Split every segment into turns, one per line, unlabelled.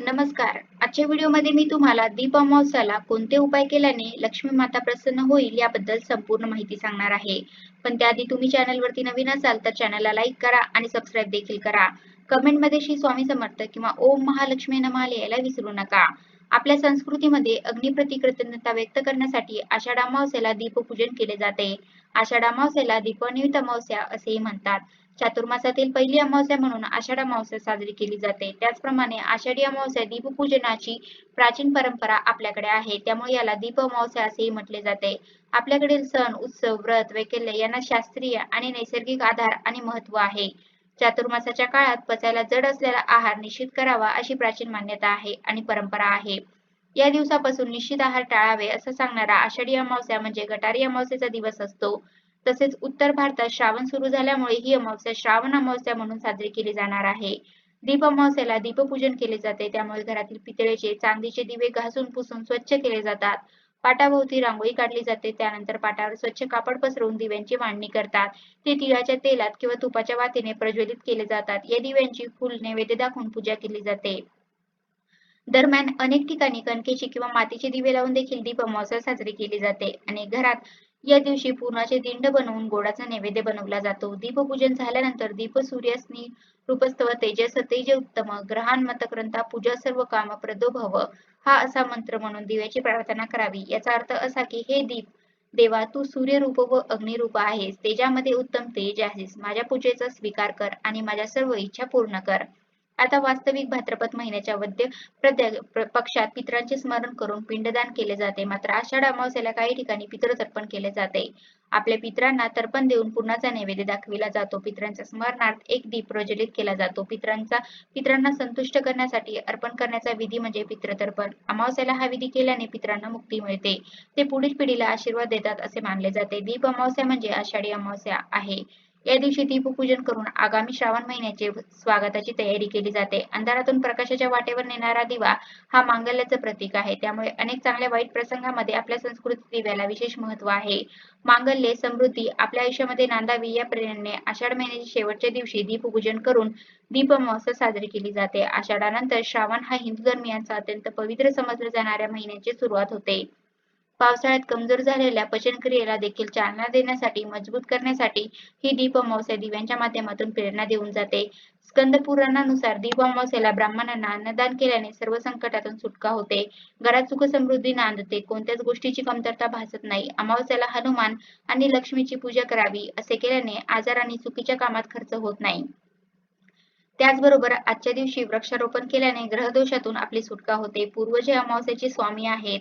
नमस्कार. आजच्या व्हिडिओमध्ये मी तुम्हाला दीप अमावस्याला कोणते उपाय केल्याने लक्ष्मी माता प्रसन्न होईल याबद्दल संपूर्ण माहिती सांगणार आहे. पण त्याआधी तुम्ही चॅनलवरती नवीन असाल तर चॅनलला लाईक करा आणि सबस्क्राईब देखील करा. कमेंटमध्ये श्री स्वामी समर्थ किंवा ओम महालक्ष्मी नमः लिहायला विसरू नका. आपल्या संस्कृतीमध्ये अग्निप्रती कृतज्ञता व्यक्त करण्यासाठी आषाढ अमावस्याला दीपपूजन केले जाते. आषाढ अमावस्याला दीपनियुक्त अमावस्या असेही म्हणतात. चातुर्मासातील पहिली अमावस्या म्हणून आषाढ अमावस्या साजरी केली जाते. त्याचप्रमाणे आषाढी अमावस्या दीपपूजनाची प्राचीन परंपरा आपल्याकडे आहे. त्यामुळे याला दीप अमावस्या असेही म्हटले जाते. आपल्याकडील सण उत्सव व्रत वैकल्य यांना शास्त्रीय आणि नैसर्गिक आधार आणि महत्त्व आहे. चातुर्मासाच्या काळात पचायला जड असलेला आहार निश्चित करावा अशी प्राचीन मान्यता आहे आणि परंपरा आहे. या दिवसापासून निश्चित आहार टाळावे असं सांगणारा आषाढी अमावस्या म्हणजे गटारी अमावस्याचा दिवस असतो. तसेच उत्तर भारतात श्रावण सुरू झाल्यामुळे ही अमावस्या श्रावण अमावस्या म्हणून साजरी केली जाणार आहे. दीप अमावस्याला दीपपूजन केले जाते. त्यामुळे घरातील पितळेचे चांदीचे दिवे घासून पुसून स्वच्छ केले जातात. पाटाभोवती रांगोळी काढली जाते. त्यानंतर पाटावर स्वच्छ कापड पसरवून दिव्यांची मांडणी करतात. ते तिळाच्या तेलात किंवा तुपाच्या वातीने प्रज्वलित केले जातात. या दिव्यांची फुल नैवेद्य दाखवून पूजा केली जाते. दरम्यान अनेक ठिकाणी कणकेची किंवा मातीचे दिवे लावून देखील दीप अमावस्या साजरी केली जाते. अनेक घरात या दिवशी पूर्णाचे दिंड बनवून गोडाचा नैवेद्य बनवला जातो. दीपपूजन झाल्यानंतर दीप सूर्यास्नी रूपस्तव तेजस तेज उत्तम ग्रहान मतक्रंता पूजा सर्व काम प्रदो भव हा असा मंत्र म्हणून दिव्याची प्रार्थना करावी. याचा अर्थ असा की हे दीप देवा तू सूर्यरूप व अग्निरूप आहेस. तेजामध्ये उत्तम तेज आहेस. माझ्या पूजेचा स्वीकार कर आणि माझ्या सर्व इच्छा पूर्ण कर. आता वास्तविक भाद्रपद महिन्याच्या वद्य पक्षात पितरांचे स्मरण करून पिंडदान केले जाते. मात्र आषाढ अमावस्याला काही ठिकाणी पितृ तर्पण केले जाते. आपल्या पितरांना तर्पण देऊन पूर्णाचा नैवेद्य दाखविला जातो. पितरांच्या स्मरणार्थ एक दीप प्रज्वलित केला जातो. पितरांचा पितरांना संतुष्ट करण्यासाठी अर्पण करण्याचा विधी म्हणजे पितृतर्पण. अमावस्याला हा विधी केल्याने पितरांना मुक्ती मिळते. ते पुढील पिढीला आशीर्वाद देतात असे मानले जाते. दीप अमावस्या म्हणजे आषाढी अमावस्या आहे. या दिवशी दीपपूजन करून आगामी श्रावण महिन्याचे स्वागताची तयारी केली जाते. अंधारातून प्रकाशाच्या वाटेवर नेणारा दिवा हा मांगल्याचं प्रतीक आहे. त्यामुळे अनेक चांगल्या वाईट प्रसंगामध्ये आपल्या संस्कृती दिव्याला विशेष महत्त्व आहे. मांगल्य समृद्धी आपल्या आयुष्यामध्ये नांदावी या प्रेरणेने आषाढ महिन्याच्या शेवटच्या दिवशी दीपपूजन करून दीप अमावस्या साजरी केली जाते. आषाढानंतर श्रावण हा हिंदू धर्मियांचा अत्यंत पवित्र समजल्या जाणाऱ्या महिन्याची सुरुवात होते. पावसाळ्यात कमजोर झालेल्या पचनक्रियेला देखील चालना देण्यासाठी मजबूत करण्यासाठी ही दीप अमावस्या दिव्यांच्या माध्यमातून प्रेरणा देऊन जाते. स्कंद पुराणानुसार दीप अमावस्याला ब्राह्मणांना अन्नदान केल्याने सर्व संकटातून सुटका होते. घरात सुख समृद्धी नांदते. कोणत्याच गोष्टीची कमतरता भासत नाही. अमावस्याला हनुमान आणि लक्ष्मीची पूजा करावी असे केल्याने आजार आणि चुकीच्या कामात खर्च होत नाही. त्याचबरोबर आजच्या दिवशी वृक्षारोपण केल्याने ग्रहदोषातून आपली सुटका होते. पूर्वजे अमावस्याचे स्वामी आहेत.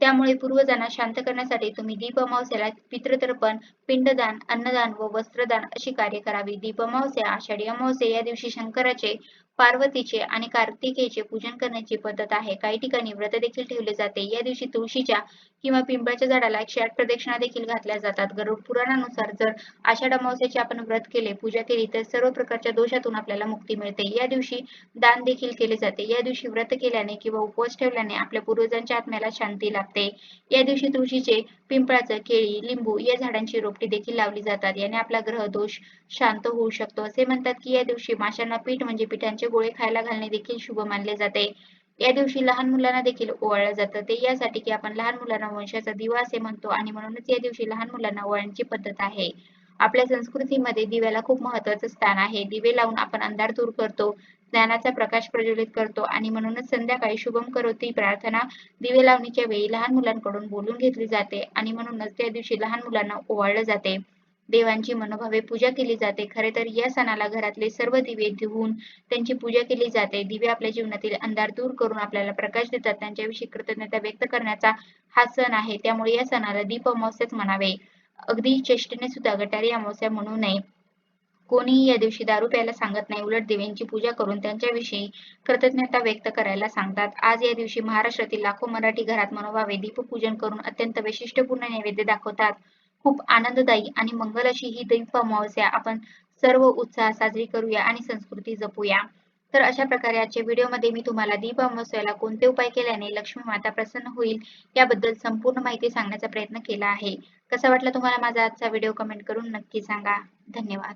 त्यामुळे पूर्वजांना शांत करण्यासाठी तुम्ही दीप अमावस्याला पितृतर्पण पिंडदान अन्नदान व वस्त्रदान अशी कार्य करावी. दीप अमावस्या आषाढी अमावस्या या दिवशी शंकराचे पार्वतीचे आणि कार्तिकेचे पूजन करण्याची पद्धत आहे. काही ठिकाणी व्रत देखील ठेवले जाते. या दिवशी तुळशीच्या किंवा पिंपळाच्या झाडाला एकशे आठ प्रदक्षिणा देखील घातल्या जातात. गरुड पुराणानुसार जर आषाढ अमावस्याचे आपण व्रत केले पूजा केली तर सर्व प्रकारच्या दोषातून आपल्याला मुक्ती मिळते. या दिवशी दान देखील केले जाते. या दिवशी व्रत केल्याने किंवा उपवास ठेवल्याने आपल्या पूर्वजांच्या आत्म्याला शांती लाभते. या दिवशी तुळशीचे पिंपळाचं केळी लिंबू या झाडांची रोपटी देखील लावली जातात. याने आपला ग्रह दोष शांत होऊ शकतो. असे म्हणतात की या दिवशी माशांना पीठ म्हणजे पिठांचे गोळे खायला घालणे देखील शुभ मानले जाते. या दिवशी लहान मुलांना देखील ओवाळलं जातं. ते यासाठी की आपण लहान मुलांना वंशाचा दिवा असे म्हणतो आणि म्हणूनच या दिवशी लहान मुलांना ओवाळण्याची पद्धत आहे. आपल्या संस्कृतीमध्ये दिव्याला खूप महत्वाचं स्थान आहे. दिवे लावून आपण अंधार दूर करतो ज्ञानाचा प्रकाश प्रज्वलित करतो आणि म्हणूनच संध्याकाळी शुभम करोती प्रार्थना दिवे लावणीच्या वेळी लहान मुलांकडून बोलून घेतली जाते आणि म्हणूनच त्या दिवशी लहान मुलांना ओवाळलं जाते. देवांची मनोभावे पूजा केली जाते. खरे तर या सणाला घरातले सर्व दिवे धुवून त्यांची पूजा केली जाते. दिवे आपल्या जीवनातील अंधार दूर करून आपल्याला प्रकाश देतात. त्यांच्याविषयी कृतज्ञता व्यक्त करण्याचा हा सण आहे. त्यामुळे या सणाला दीप अमावस्याच म्हणावे. अगदी चेष्टेने सुद्धा गटारी अमावस्या म्हणू नये. कोणीही या दिवशी दारू प्यायला सांगत नाही. उलट देवींची पूजा करून त्यांच्याविषयी कृतज्ञता व्यक्त करायला सांगतात. आज या दिवशी महाराष्ट्रातील लाखो मराठी घरात मनोभावे दीपपूजन करून अत्यंत वैशिष्ट्यपूर्ण नैवेद्य दाखवतात. खूप आनंददायी आणि मंगल अशी ही दैव अमावस्या आपण सर्व उत्साह साजरी करूया आणि संस्कृती जपूया. तर अशा प्रकारे आजच्या व्हिडिओमध्ये मी तुम्हाला दीप अमावस्याला कोणते उपाय केल्याने लक्ष्मी माता प्रसन्न होईल याबद्दल संपूर्ण माहिती सांगण्याचा प्रयत्न केला आहे. कसा वाटला तुम्हाला माझा आजचा व्हिडिओ कमेंट करून नक्की सांगा. धन्यवाद.